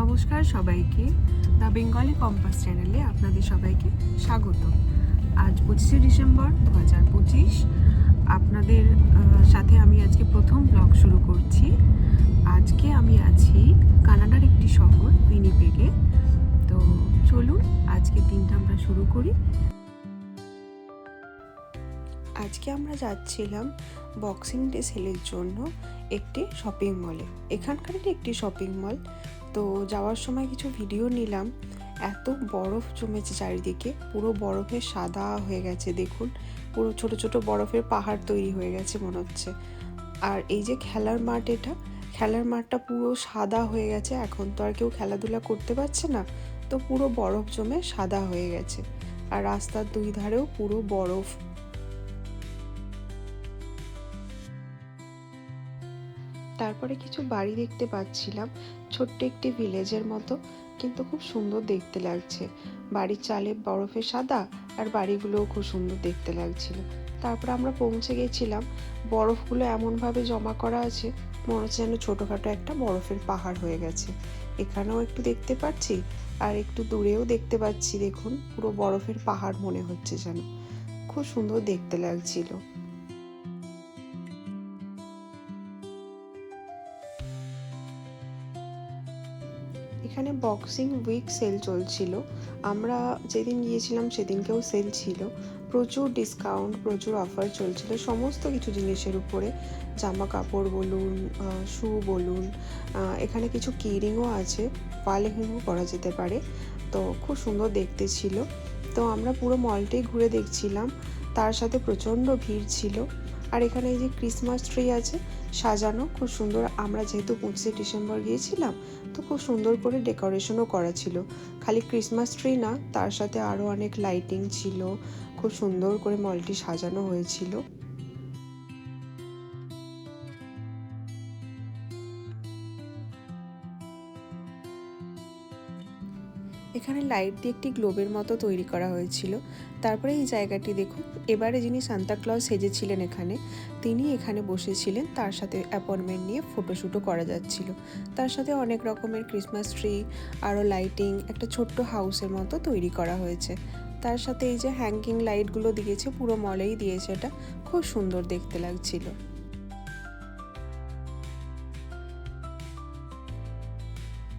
নমস্কার সবাইকে। The Bengali compass চ্যানেলে আপনাদের সবাইকে স্বাগত। আজ পঁচিশে ডিসেম্বর দু হাজার পঁচিশ। আপনাদের সাথে আমি আজকে প্রথম ব্লগ শুরু করছি। আজকে আমি আছি কানাডার একটি শহর, উইনিপেগে। তো চলুন আজকে দিনটা আমরা শুরু করি। আজকে আমরা যাচ্ছিলাম বক্সিং ডে সেলের জন্য একটি শপিং মলে। এখানকারই একটি শপিং মল। তো যাওয়ার সময় কিছু ভিডিও নিলাম। এত বরফ জমেছে চারিদিকে, পুরো বরফে সাদা হয়ে গেছে, দেখুন। পুরো ছোট ছোট বরফের পাহাড় তৈরি হয়ে গেছে মনে হচ্ছে। আর এই যে খেলার মাঠ এটা, খেলার মাঠটা পুরো সাদা হয়ে গেছে, এখন তো আর কেউ খেলাধুলা করতে পারছে না। তো পুরো বরফ জমে সাদা হয়ে গেছে। আর রাস্তার দুই ধারেও পুরো বরফ। তারপরে কিছু বাড়ি দেখতে পাচ্ছিলাম, ছোট্ট একটি ভিলেজের মতো, কিন্তু খুব সুন্দর দেখতে লাগছে। বাড়ির চালে বরফে সাদা আর বাড়িগুলোও খুব সুন্দর দেখতে লাগছিল। তারপর আমরা পৌঁছে গেছিলাম, বরফগুলো এমনভাবে জমা করা আছে, মনে হচ্ছে যেন ছোটোখাটো একটা বরফের পাহাড় হয়ে গেছে। এখানেও একটু দেখতে পাচ্ছি আর একটু দূরেও দেখতে পাচ্ছি, দেখুন, পুরো বরফের পাহাড় মনে হচ্ছে যেন। খুব সুন্দর দেখতে লাগছিল। এখানে বক্সিং উইক সেল চলছিল। আমরা যেদিন গিয়েছিলাম সেদিনকেও সেল ছিল। প্রচুর ডিসকাউন্ট প্রচুর অফার চলছিল। সমস্ত কিছু জিনিসের উপরে জামা কাপড় বলুন শু বলুন এখানে কিছু কিরিংও আছে ওয়ালে হিংও করা যেতে পারে। তো খুব সুন্দর দেখতে ছিল। তো আমরা পুরো মলটাই ঘুরে দেখছিলাম। তার সাথে প্রচণ্ড ভিড় ছিল। আর এখানে এই যে ক্রিসমাস ট্রি আছে সাজানো, খুব সুন্দর। আমরা যেহেতু পঁচিশে ডিসেম্বর গিয়েছিলাম, তো খুব সুন্দর করে ডেকোরেশনও করা ছিল। খালি ক্রিসমাস ট্রি না, তার সাথে আরও অনেক লাইটিং ছিল, খুব সুন্দর করে মলটি সাজানো হয়েছিল। এখানে লাইট দিয়ে একটি গ্লোবের মতো তৈরি করা হয়েছিল। তারপরে এই জায়গাটি দেখুন, এবারে যিনি সান্তাক্লজ সেজেছিলেন এখানে, তিনি এখানে বসেছিলেন, তার সাথে অ্যাপয়েন্টমেন্ট নিয়ে ফটোশ্যুটও করা যাচ্ছিল। তার সাথে অনেক রকমের ক্রিসমাস ট্রি, আরও লাইটিং, একটা ছোট্ট হাউসের মতো তৈরি করা হয়েছে। তার সাথে এই যে হ্যাঙ্গিং লাইটগুলো দিয়েছে, পুরো মলেই দিয়েছে এটা, খুব সুন্দর দেখতে লাগছিল।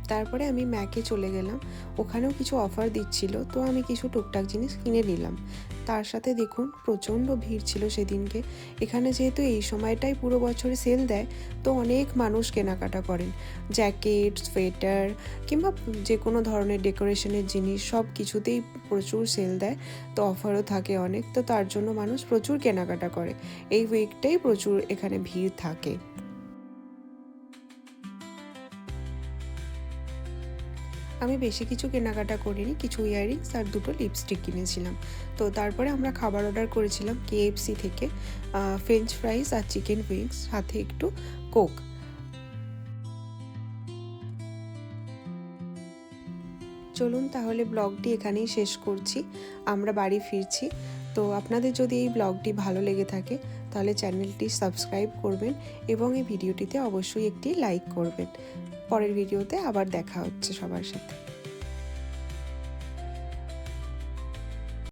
তারপরে আমি ম্যাকে চলে গেলাম। ওখানেও কিছু অফার দিচ্ছিল, তো আমি কিছু টুকটাক জিনিস কিনে নিলাম। তার সাথে দেখুন, প্রচণ্ড ভিড় ছিল সেদিনকে। এখানে যেহেতু এই সময়টাই পুরো বছরে সেল দেয়, তো অনেক মানুষ কেনাকাটা করেন। জ্যাকেট সোয়েটার কিংবা যে কোনো ধরনের ডেকোরেশনের জিনিস, সব কিছুতেই প্রচুর সেল দেয়, তো অফারও থাকে অনেক। তো তার জন্য মানুষ প্রচুর কেনাকাটা করে। এই উইকটাই প্রচুর এখানে ভিড় থাকে। আমি বেশি কিছু কেনাকাটা করিনি, কিছু ইয়াররিংস আর দুটো লিপস্টিক কিনেছিলাম। তো তারপরে আমরা খাবার অর্ডার করেছিলাম কেএফসি থেকে ফ্রেঞ্চ ফ্রাইস আর চিকেন উইংস সাথে একটু কোক চলুন তাহলে ব্লগটি এখানেই শেষ করছি, আমরা বাড়ি ফিরছি। তো আপনাদের যদি এই ব্লগটি ভালো লেগে থাকে, তাহলে চ্যানেলটি সাবস্ক্রাইব করবেন এবং এই ভিডিওটিতে অবশ্যই একটি লাইক করবেন। পরের ভিডিওতে আবার দেখা হচ্ছে সবার সাথে।